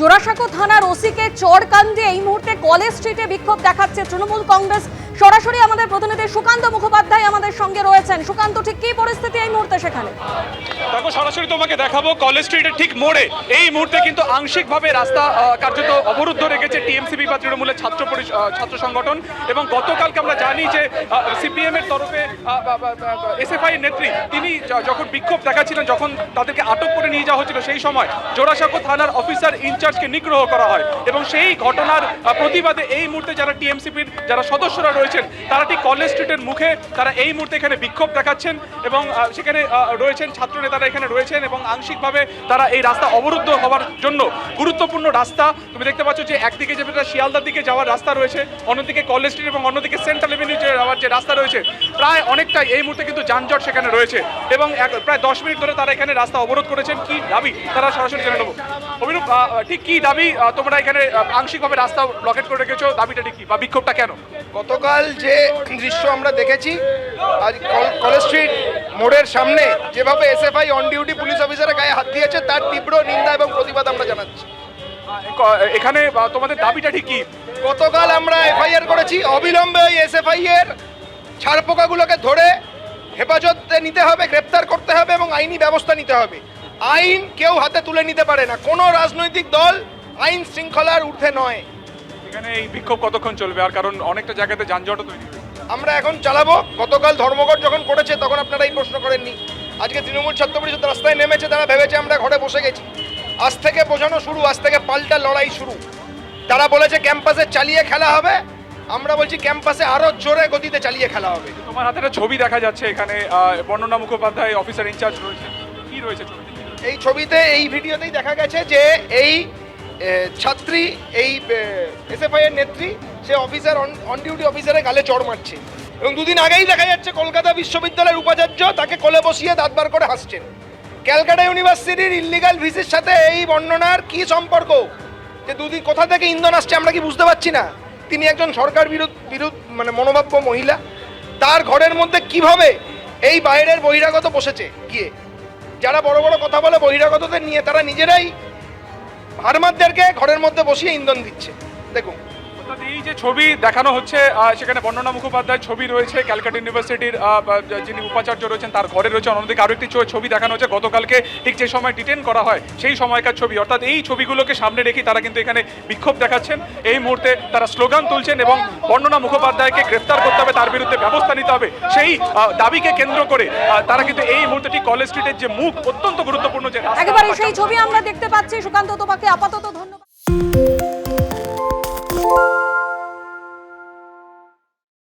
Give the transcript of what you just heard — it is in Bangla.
জোড়াসাঁকো থানার ওসিকে চরকান্দে এই মুহূর্তে কলেজ স্ট্রিটে বিক্ষোভ দেখাচ্ছে তৃণমূল কংগ্রেস সরাসরি আমাদের প্রতিনিধি সুকান্ত মুখোপাধ্যায় আমাদের সঙ্গে রয়েছেন। সুকান্ত, ঠিক কি পরিস্থিতি এই মুহূর্তে সেখানে? দেখো, সরাসরি তোমাকে দেখাবো, কলেজ স্ট্রিটের ঠিক মোড়ে। এই মুহূর্তে কিন্তু আংশিকভাবে রাস্তা কার্যত অবরুদ্ধ রেখেছে টিএমসিপি বা তৃণমূলের ছাত্র ছাত্র সংগঠন এবং গতকালকে আমরা জানি যে সিপিএম এর তরফে এসএফআই নেত্রী, তিনি যখন বিক্ষোভ দেখাচ্ছিলেন, যখন তাদেরকে আটক করে নিয়ে যাওয়া হচ্ছিল, সেই সময় জোড়াসাঁকো থানার অফিসার ইনচার্জকে নিগ্রহ করা হয় এবং সেই ঘটনার প্রতিবাদে এই মুহূর্তে যারা টিএমসিপির যারা সদস্যরা রয়েছেন তারা ঠিক কলেজ স্ট্রিটের মুখে তারা এই মুহূর্তে এখানে বিক্ষোভ দেখাচ্ছেন এবং সেখানে রয়েছেন ছাত্র নেতারা এখানে রয়েছেন এবং আংশিকভাবে তারা এই রাস্তা অবরুদ্ধ হওয়ার জন্য গুরুত্বপূর্ণ রাস্তা। তুমি দেখতে পাচ্ছ যে একদিকে যেটা শিয়ালদার দিকে যাওয়ার রাস্তা রয়েছে, অন্যদিকে কলেজ স্ট্রিট এবং অন্যদিকে সেন্ট্রাল এভিনিউ যাওয়ার যে রাস্তা রয়েছে, প্রায় অনেকটাই এই মুহূর্তে কিন্তু যানজট সেখানে রয়েছে এবং প্রায় দশ মিনিট ধরে তারা এখানে রাস্তা অবরোধ করেছেন। কি দাবি? তারা সরাসরি জেনে নেব। অভিরূপ ঠিক কি দাবি তোমরা এখানে আংশিকভাবে রাস্তা ব্লকেট করে রেখেছো দাবিটা ঠিক কি? বা বিক্ষোভটা কেন? গতকাল যে দৃশ্য আমরা দেখেছি আজ কল- কলেজ স্ট্রিট মোড়ের সামনে যেভাবে এসএফআই অন ডিউটি পুলিশ অফিসারের গায়ে হাত দিয়েছে তার তীব্র নিন্দা এবং প্রতিবাদ আমরা জানাচ্ছি। এখানে তোমাদের দাবিটা ঠিক কি? গতকাল আমরা এফআইআর করেছি অবিলম্বে ওই এসএফআই এর ছাড়পোকাগুলোকে ধরে হেফাজতে নিতে হবে গ্রেপ্তার করতে হবে এবং আইনি ব্যবস্থা নিতে হবে। আইন কেউ হাতে তুলে নিতে পারে না। কোনো রাজনৈতিক দল আইন শৃঙ্খলার ঊর্ধ্বে নয়। এখানে এই বিক্ষোভ কতক্ষণ চলবে? আর কারণ অনেকটা জায়গাতে যানজটও তৈরি আমরা এখন চালাবো। গতকাল ধর্মঘট যখন করেছে তখন আপনারা এই প্রশ্ন করেননি। আজকে তৃণমূল ছাত্র পরিষদ রাস্তায় নেমেছে তারা ভেবেছে আমরা ঘরে বসে গেছি। আজ থেকে বোঝানো শুরু আজ থেকে পাল্টা লড়াই শুরু। তারা বলেছে ক্যাম্পাসে চালিয়ে খেলা হবে। আমরা বলছি ক্যাম্পাসে আরও জোরে গতিতে চালিয়ে খেলা হবে। তোমার হাতে একটা ছবি দেখা যাচ্ছে এখানে। বর্ণনা মুখোপাধ্যায় অফিসার ইনচার্জ রয়েছে। কি রয়েছে ছবিতে? কি রয়েছে? এই ছবিতে, এই ভিডিওতেই দেখা গেছে যে এই ছাত্রী, এই এসএফআই এর নেত্রী, সে অফিসার, অন ডিউটি অফিসারের গালে চড় মারছে। এবং দুদিন আগেই দেখা যাচ্ছে কলকাতা বিশ্ববিদ্যালয়ের উপাচার্য তাকে কোলে বসিয়ে দাঁত বার করে হাসছেন। ক্যালকাটা ইউনিভার্সিটির ইলিগাল ভিসির সাথে এই বর্ণনার কি সম্পর্ক? যে দুদিন কোথা থেকে ইন্ধন আসছে আমরা কি বুঝতে পারছি না। তিনি একজন সরকার বিরোধ বিরোধ মানে মনোভাব্য মহিলা। তার ঘরের মধ্যে কীভাবে এই বাইরের বহিরাগত বসেছে? গিয়ে যারা বড় বড় কথা বলে বহিরাগতদের নিয়ে তারা নিজেরাই ফার্মারদেরকে ঘরের মধ্যে বসিয়ে ইন্ধন দিচ্ছে। দেখুন এই যে ছবি দেখানো হচ্ছে সেখানে বর্ণনা মুখোপাধ্যায় ছবি রয়েছে ক্যালকাটা ইউনিভার্সিটির যিনি উপাচার্য রয়েছেন তার ঘরে রয়েছে। অন্যদিকে আরও একটি ছবি দেখানো হচ্ছে গতকালকে ঠিক যে সময় ডিটেন করা হয় সেই সময়কার ছবি। অর্থাৎ এই ছবিগুলোকে সামনে রেখে তারা কিন্তু এখানে বিক্ষোভ দেখাচ্ছেন। এই মুহূর্তে তারা স্লোগান তুলছেন এবং বর্ণনা মুখোপাধ্যায়কে গ্রেফতার করতে হবে তার বিরুদ্ধে ব্যবস্থা নিতে হবে। সেই দাবিকে কেন্দ্র করে তারা কিন্তু এই মুহূর্তে কলেজ স্ট্রিটের যে মুখ অত্যন্ত গুরুত্বপূর্ণ যে একেবারে সেই ছবি আমরা দেখতে পাচ্ছি। সুকান্ত তোমাকে আপাতত ধন্যবাদ।